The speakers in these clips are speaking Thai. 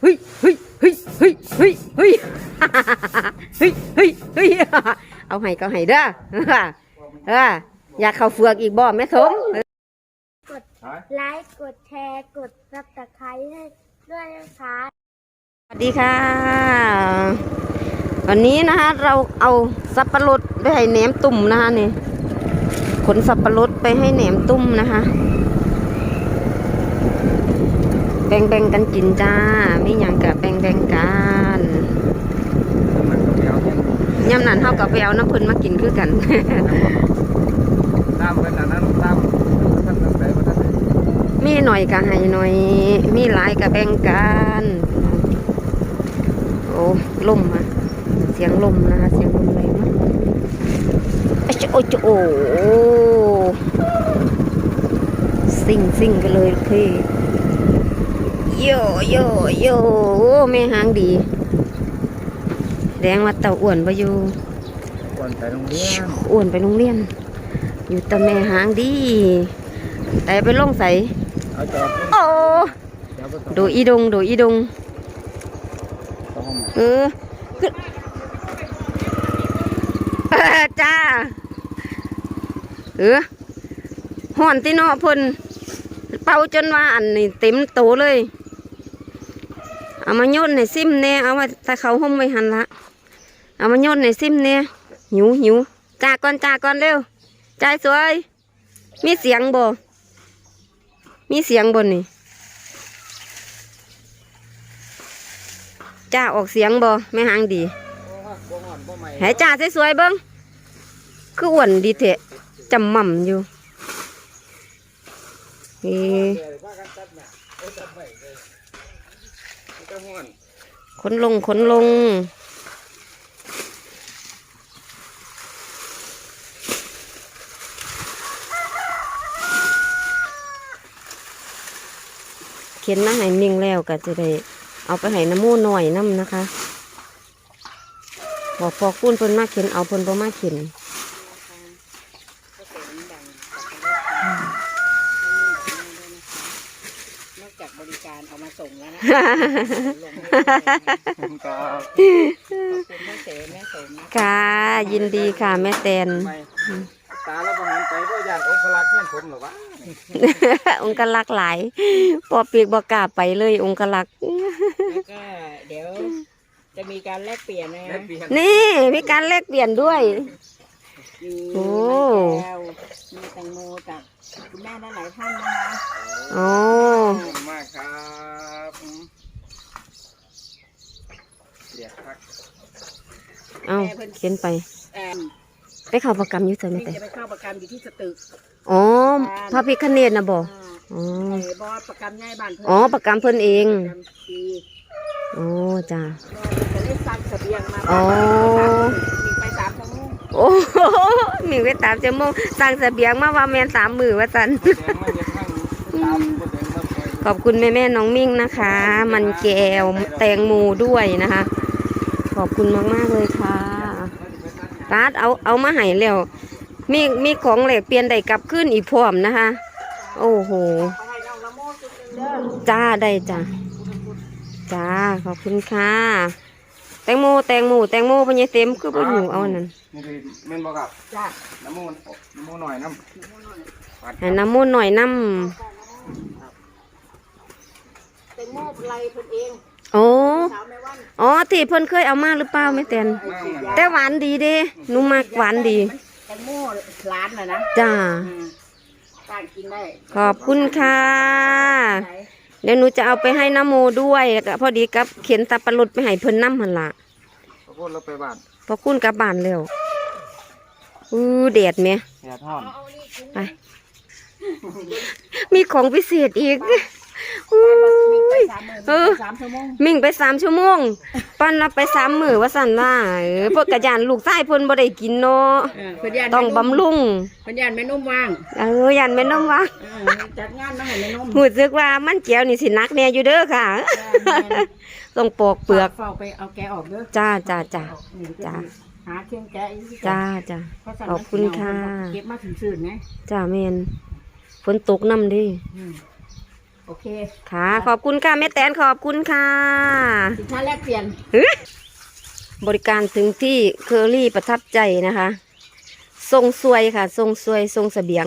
เฮ้ยเฮ้ยเฮ้ยเฮ้ยเฮ้ยเฮ้ยเฮ้ยเฮ้ยเฮ้ยเอาให้ก็ให้เด้อเอออยากเข้าเฟือกอีกบ่แม่สมกดไลค์กดแชร์กดซับสไครต์ให้ด้วยนะคะสวัสดีค่ะ วันนี้นะคะเราเอาสับปะรดไปให้แหนมตุ่มนะคะนี่ขนสับปะรดไปให้แหนมตุ่มนะคะ แบ่งแบ่งๆกันกินจ้าไม่อย่างกับแบ่งแบ่งๆกันย่ำนั้นเท่ากับไปเอาน้ำเพึ่นมากินคือกันตามเป็นอันนั้นตามท่านตั้งแต่ว่าท่านมีหน่อยก็ให้หน่อย มีหลายก็แบ่งกันโอ้ลมอะเสียงลมนะคะเสียงลมแรงมากอะจะโอ้จะโอ้สิ่งสิ่งกันเลยพี่ โยโยโยโอ้แม่หางดี แดงว่าเต่าอ้วนไปอยู่ก่อนไปโรงเรียนอ้วนไปโรงเรียน อยู่แต่แม่หางดีแต่ไปลงใสเอาจอบโอ้เดี๋ยวก็ต้องดูอีดงดูอีดงต้องห้องเออคือเออจ้าเออห่อนที่เนอเพ่นเป่าจนว่าอันนี้เต็มโตเลย เอามาโยนในซิมแน่เอามาตะเขาห่มไว้หันละเอามาโยนในซิมแน่หิวหิวจ้าก่อนจ้าก่อนเร็วใจายสวย มีเสียงบ่มีเสียงบนนี่จ้าออกเสียงบ่แม่หางดีบ่งอนบ่ใหม่ให้จ้าสวยๆเบิ้งคืออ้วนดีเถอะจำม่ำอยู่นี่ เดี๋ยวว่ากันตัดเนี่ยโอ้ตัดใหม่เลยมันก็ห้อนขนลงขนลง เขียนมาให้มิ่งแล้วก็จะได้เอาไปให้น้ำมูหน่อยน้ำนะคะบอกพอคุ้นเพิ่นมาเขียนเอาเพิ่นบ่มาเขียนนอกจา กบริการเอามาส่งแล้วนะลงก็ขอบคุณแม่เสแม่สมนะค่ะ ยินดีค่ะแม่แตน ไม่ตาแล้วบ่หันไปเพราะญาติองค์พลักษณ์เพื่อนผมหรอวะองค์กลักษ์หลายปอปีกบอกกล้าไปเลยองค์กลักษ์แล้วก็เดี๋ยวจะมีการแลกเปลี่ยนนะแล้ฮะเปลี่ยนนี่มีการแลกเปลี่ยนด้วย มีโอ้แก้วมีแตงโมจากคุณแม่ได้หลายท่านนะคะ โอ้ขอบคุณ มากครับเสียคักเอาเขียนไปแอมไปเข้าประกรรมอยุ่ใส่ไม่นี่แต่จะไปเข้าประกันอยู่ที่สตึกอ๋อพระพิคเนตนะบอกอ่าอ๋อไอ้บอสประกันง่ายบ้านเพิ่นอ๋อประกรรมเพิ่นเองประกันฟรีโอ้จ้า ก็จะได้สั่งเสบียงมาอ๋อ มีไปสามชั่วโมงโอ้โหมีไว้ตามจะโมงสั่งเสบียงมาว่าแมนสามมือว่าสัน แดงไม่เย็นมั่งตามบ่แดงครับไป ขอบคุณแม่แม่ๆน้องมิ่งนะคะ มันแก้วแตงโมด้วยนะคะ ขอบคุณมากๆเลยค่ะร้านเอาเอามาให้แล้ว มีมีของแหลกเปลี่ยนได้กลับขึ้นอีกพร้อมนะคะ โอ้โหไปให้น้องละโมจุดหนึ่งเด้อจ้าได้จ้าจ้าขอบคุณค่ะ แตงโมแตงโมแตงโมพญเต็มคือบ่อยู่เอาอันนั้นนี่คือแม่นบ่ครับจ้าน้ำมูนน้ำมูนหน่อยน้ำให้น้ำมูนหน่อยน้ แตงโมไรเพิ่นเองำโอ้สาวแม่วันอ๋อที่เพิ่นเคยเอามาหรือเปล่าแม่แตนนั่งนั่นแต่หวานดีเด้หนูมักหวานดีแตงโมร้านน่ะนะจ้าอืมต่างกินได้ขอบคุณค่ะ ไหนเดี๋ยวหนูจะเอาไปให้น้ำโมด้วยแล้วก็พอดีกับเขียนสับปะรดไปให้เพิ่นน้ำหันละพระพุทธเราไปบ้านพอคุณกลับบ้านแล้วอือเดดไหมแดดฮ้อน ไป มีของพิเศษอีก อุ้มีไปยสามหมื่นเออสามชั่วโมงมิ่งไปสามชั่วโมงปั้นรับไปสามมือว่าสั่นว่าเออพวกกระยานลูกไส้เพิ่นบ่ได้กินเนาะเออเพิ่นยานต้องบำรุงเพิ่นยานแม่นุ่มว่างเออยันแม่น้องว่าเออจัดงานมาให้แม่นุ่มหูซึกว่ามันเจียวนี่สินักแน่อยู่เด้อค่ะต้องปอกเปลือกเฝ้าไปเอาแกะออกเด้อจ้าจ้าจ้านี่จ้าหาเครื่องแกะอีกจ้าจ้าเพราะสั่นขอบคุณค่ะเก็บมาถึงสื่นไงจ้าแมนฝนตกน้ำเดิอืม โอเคค่ะ ขอบคุณค่ะแม่แตนขอบคุณค่ะสินค้าแลกเปลี่ยน บริการถึงที่เคอรี่ประทับใจนะคะทรงสวยค่ะทรงสวยทรงเสบียง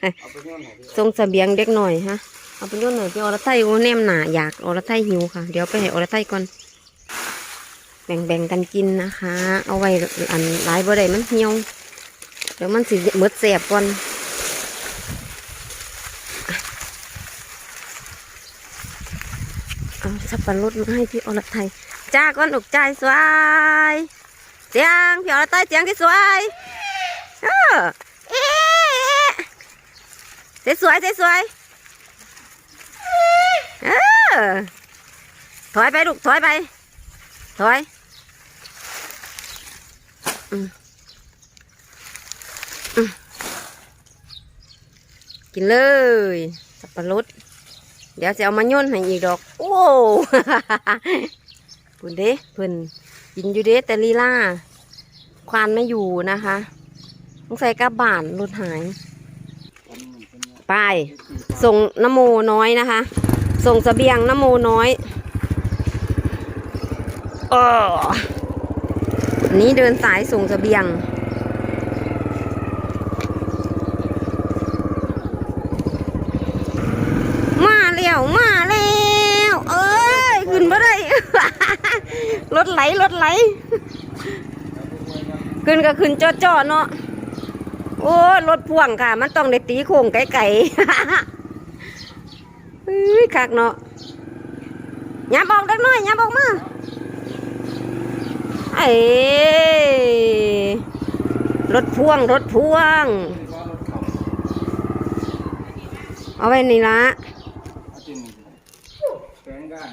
เอาไปโยนไหนพี่ทรงเสบียงเด็กหน่อยฮะเอาไปโยนหน่อยพี่อรไทยโอ้แนมหนาอยากอรไทยหิวค่ะ เดี๋ยวไปให้อรไทยก่อน แบ่งๆกันกินนะคะ เอาไว้อันหลายบ่ได้มันเหี่ยวเดี๋ยวมันสิหมดแสบก่อนเอา สับปะรดมาให้พี่อรไทยจ้าก้อนอกใจสวยเสียงพี่อรไทยเสียงที่สวยเออเอ๊ะสวยๆสวยเออถอยไปลูกถอยไปถอยกินเลยสับปะรด เดี๋ยวจะเอามาย่นให้อีกดอก โอ้พุ่นเด้เพิ่นกินอยู่เด้แต่ลีล่า ควานไม่อยู่นะคะต้องใส่กระบานรถหาย ไป ส่งนโมน้อยนะคะ ส่งเสบียงนโมน้อยอออันนี้เดินสายส่งเสบียง มาแล้วมาแล้วเอ้ยขึ้นมาได้ รถไหลรถไหลขึ้นก็ขึ้นจ่อๆเนาะโอ้รถพ่วงค่ะ มันต้องได้ตีโค้งไก่ๆเฮ้ยคักเนาะอย่าบอกเด็กน้อยอย่าบอกมาเอ้รถพ่วงรถพ่วง เอาไว้นี่ละแกงกัน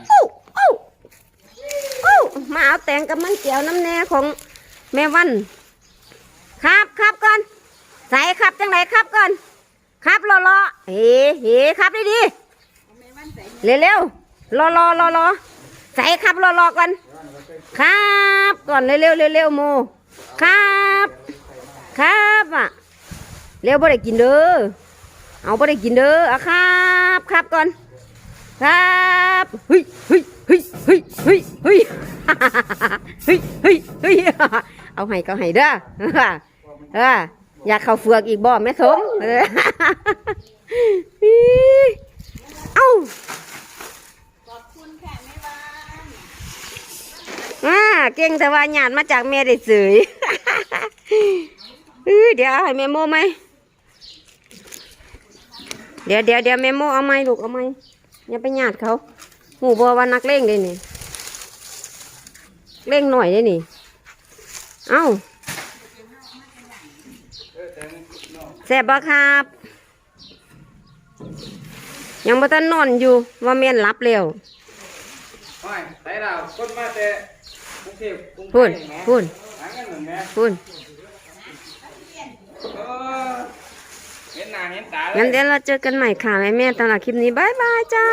มาเอาแตงกับมันเจียวน้ำแน่ของแม่วัน ครับครับก่อนใส่ครับจังไหนครับก่อนครับรอรอเฮ้เฮ้ครับดีดีเร็วเร็วรอรอรอรอใส่ครับรอรอก่อนครับก่อนเร็วเร็วเร็วเร็วโมครับ ครับอะเร็วบ่ได้กินเด้อเอาบ่ได้กินเด้ออะครับ ครับก่อน ครับเฮ้ยเฮ้ยเฮ้ยเฮ้ยเฮ้ยเฮ้ยเฮ้ยเฮ้ยเฮ้ยเอาให้ก็ให้เด้อเอออยากเข้าเฟือกอีกบ่แม่สมเออเอ้าอ่าเก่งแต่ว่าหยาดมาจากแม่ได้เสยเดี๋ยวให้แม่โมไหมเดี๋ยวเดี๋ยวเดี๋ยวแม่โมเอาไหมลูกเอาไหม อย่าไปหยาดเขาหูบอว่านักเล่งได้นี่เล่งหน่อยได้นี่ เอ้าแซ่บบ่ครับ ยังบ่ทันนอนอยู่ว่าแม่นรับแล้วไม่ใส่ดาวคนมาแต่กรุงเทพกรุงไทพูยนแหมพูนหาเงินเหมือนแม่พูนเออ เห็นหน้าเห็นตาเลย งั้นเดี๋ยวเราเจอกันใหม่ค่ะแม่แม่ๆตอนหลังคลิปนี้บายบายจ้า